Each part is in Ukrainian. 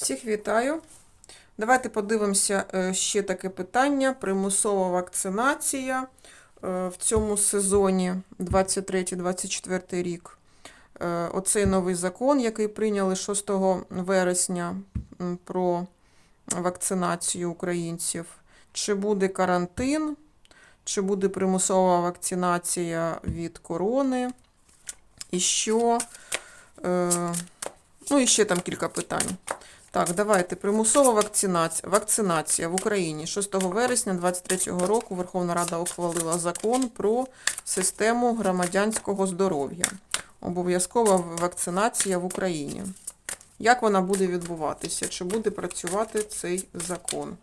Всіх вітаю. Давайте подивимося е, ще таке питання. Примусова вакцинація е, в цьому сезоні 23-24 рік. Е, Оцей новий закон, який прийняли 6 вересня про вакцинацію українців. Чи буде карантин, чи буде примусова вакцинація від корони, і що. Ну, і ще там кілька питань. Так, давайте. Примусова вакцинація, вакцинація в Україні 6 вересня 2023 року Верховна Рада ухвалила закон про систему громадянського здоров'я. Обов'язкова вакцинація в Україні. Як вона буде відбуватися? Чи буде працювати цей закон?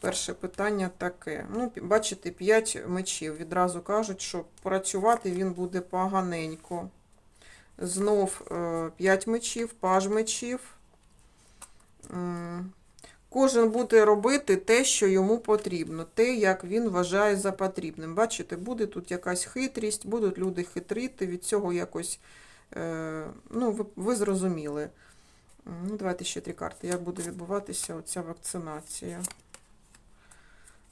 Перше питання таке. Ну, бачите, 5 мечів. Відразу кажуть, що працювати він буде поганенько. Знов 5 мечів, паж мечів. Кожен буде робити те, що йому потрібно, те, як він вважає за потрібним. Бачите, буде тут якась хитрість, будуть люди хитрити, від цього якось, е, ну, ви, ви зрозуміли. Ну, давайте ще три карти. Як буде відбуватися оця вакцинація?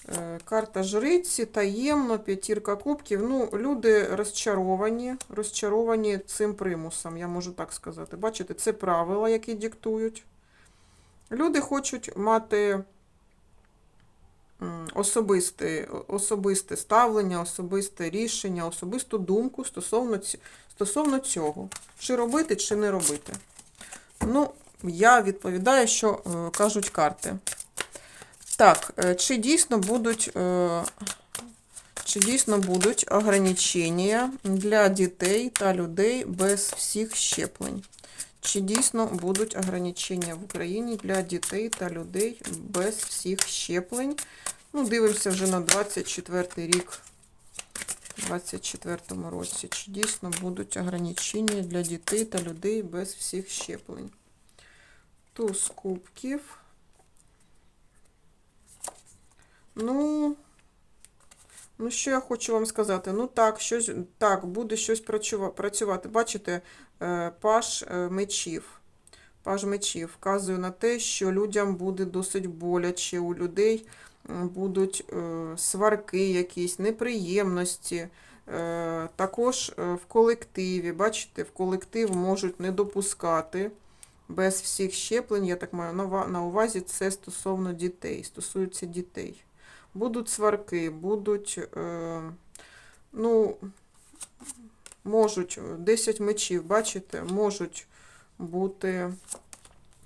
Е, Карта жриці, таємно, п'ятірка кубків. Ну, люди розчаровані, розчаровані цим примусом, я можу так сказати. Бачите, це правила, які диктують. Люди хочуть мати особисте, особисте ставлення, особисте рішення, особисту думку стосовно, стосовно цього. Чи робити, чи не робити. Ну, я відповідаю, що е, кажуть карти. Так, е, чи дійсно будуть, е, чи дійсно будуть ограничення для дітей та людей без всіх щеплень? Чи дійсно будуть ограничення в Україні для дітей та людей без всіх щеплень? Ну, дивимося вже на 24 рік, 24 році. Чи дійсно будуть ограничення для дітей та людей без всіх щеплень? Туз кубків. Ну, ну, що я хочу вам сказати? Ну так, щось, так, буде щось працювати. Бачите, е, паш е, мечів. Паж мечів вказує на те, що людям буде досить боляче, у людей будуть е, сварки якісь, неприємності. Також в колективі, бачите, в колектив можуть не допускати без всіх щеплень. Я так маю на увазі, це стосовно дітей, стосується дітей. Будуть сварки, будуть, е, ну, можуть, е, 10 мечів, бачите, можуть бути.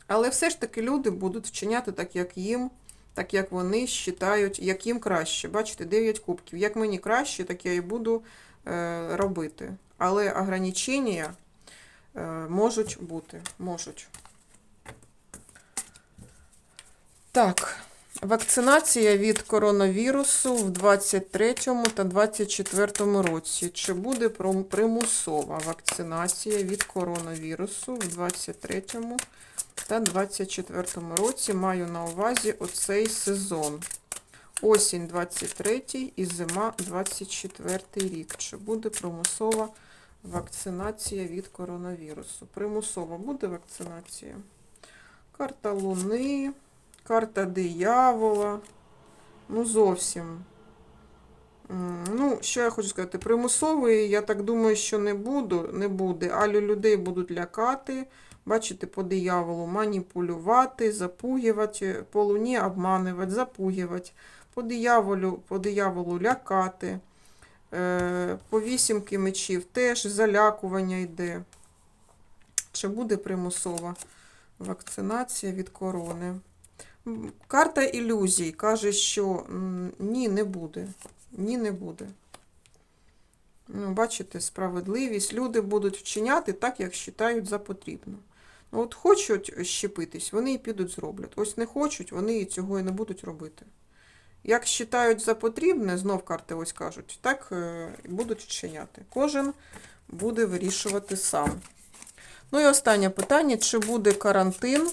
Але все ж таки люди будуть вчиняти так, як їм, так як вони вважають, як їм краще. Бачите, 9 кубків. Як мені краще, так я і буду е, робити. Але ограничення е, можуть бути. Можуть. Так. Вакцинація від коронавірусу в 23 та 24 році. Чи буде примусова вакцинація від коронавірусу в 23 та 24 році? Маю на увазі оцей сезон. Осінь 23 і зима 24 рік. Чи буде примусова вакцинація від коронавірусу? Примусова буде вакцинація? Карта Луни. Карта диявола. Ну, зовсім. Ну, що я хочу сказати? Примусової, я так думаю, що не буду, не буде. Але людей будуть лякати. Бачите, по дияволу маніпулювати, запугувати, по луні обманювати, запугувати, по дияволу, по дияволу лякати. Е, По вісімки мечів теж залякування йде. Чи буде примусова вакцинація від корони? Карта ілюзій каже, що ні, не буде. Ні, не буде. Ну, бачите, справедливість. Люди будуть вчиняти так, як вважають за потрібно. Ну, от хочуть щепитись, вони і підуть зроблять. Ось не хочуть, вони і цього і не будуть робити. Як вважають за потрібне, знов карти ось кажуть, так е, будуть вчиняти. Кожен буде вирішувати сам. Ну і останнє питання: чи буде карантин?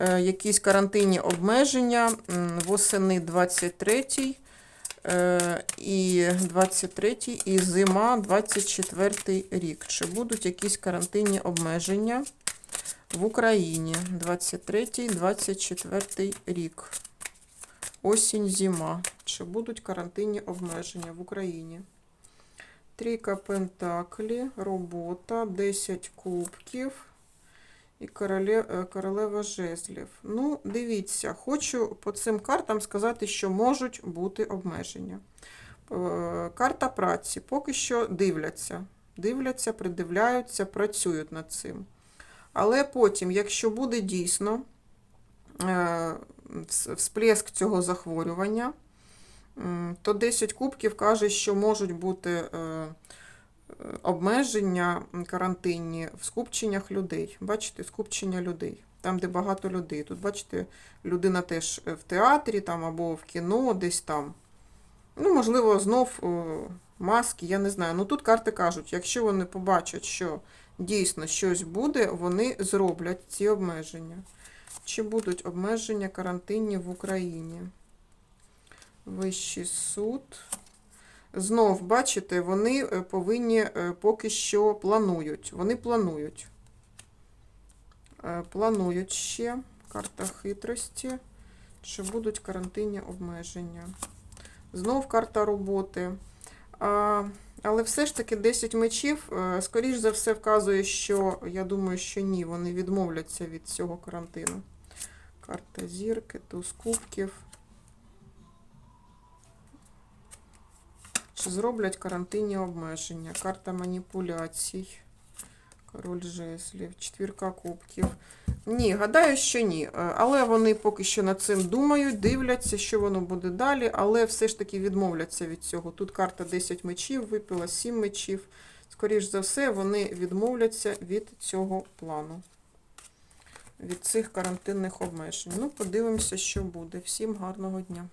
Е, якісь карантинні обмеження восени 23 е, і 23 і зима 24 рік. Чи будуть якісь карантинні обмеження в Україні 23-24 рік. Осінь, зима. Чи будуть карантинні обмеження в Україні? Трійка Пентаклі, робота, 10 кубків і е, королева жезлів. Ну, дивіться, хочу по цим картам сказати, що можуть бути обмеження. Е, Карта праці поки що дивляться. Дивляться, придивляються, працюють над цим. Але потім, якщо буде дійсно е, всплеск цього захворювання, то 10 кубків каже, що можуть бути обмеження карантинні в скупченнях людей. Бачите, скупчення людей. Там, де багато людей. Тут, бачите, людина теж е, в театрі там, або в кіно, десь там. Ну, можливо, знов маски, я не знаю. Ну тут карти кажуть, якщо вони побачать, що дійсно щось буде, вони зроблять ці обмеження. Чи будуть обмеження карантинні в Україні? Вищий суд. Знов, бачите, вони е, повинні е, поки що планують. Вони планують. Е, Планують ще. Карта хитрості. Чи будуть карантинні обмеження? Знов карта роботи. Але все ж таки 10 мечів, скоріш за все, вказує, що я думаю, що ні, вони відмовляться від цього карантину. Карта зірки, туз кубків. Чи зроблять карантинні обмеження? Карта маніпуляцій. Король жезлів, четвірка кубків. Ні, гадаю, що ні. Е, Але вони поки що над цим думають, дивляться, що воно буде далі, але все ж таки відмовляться від цього. Тут карта 10 мечів, випила 7 мечів. Скоріш за все, вони відмовляться від цього плану, від цих карантинних обмежень. Ну, подивимося, що буде. Всім гарного дня.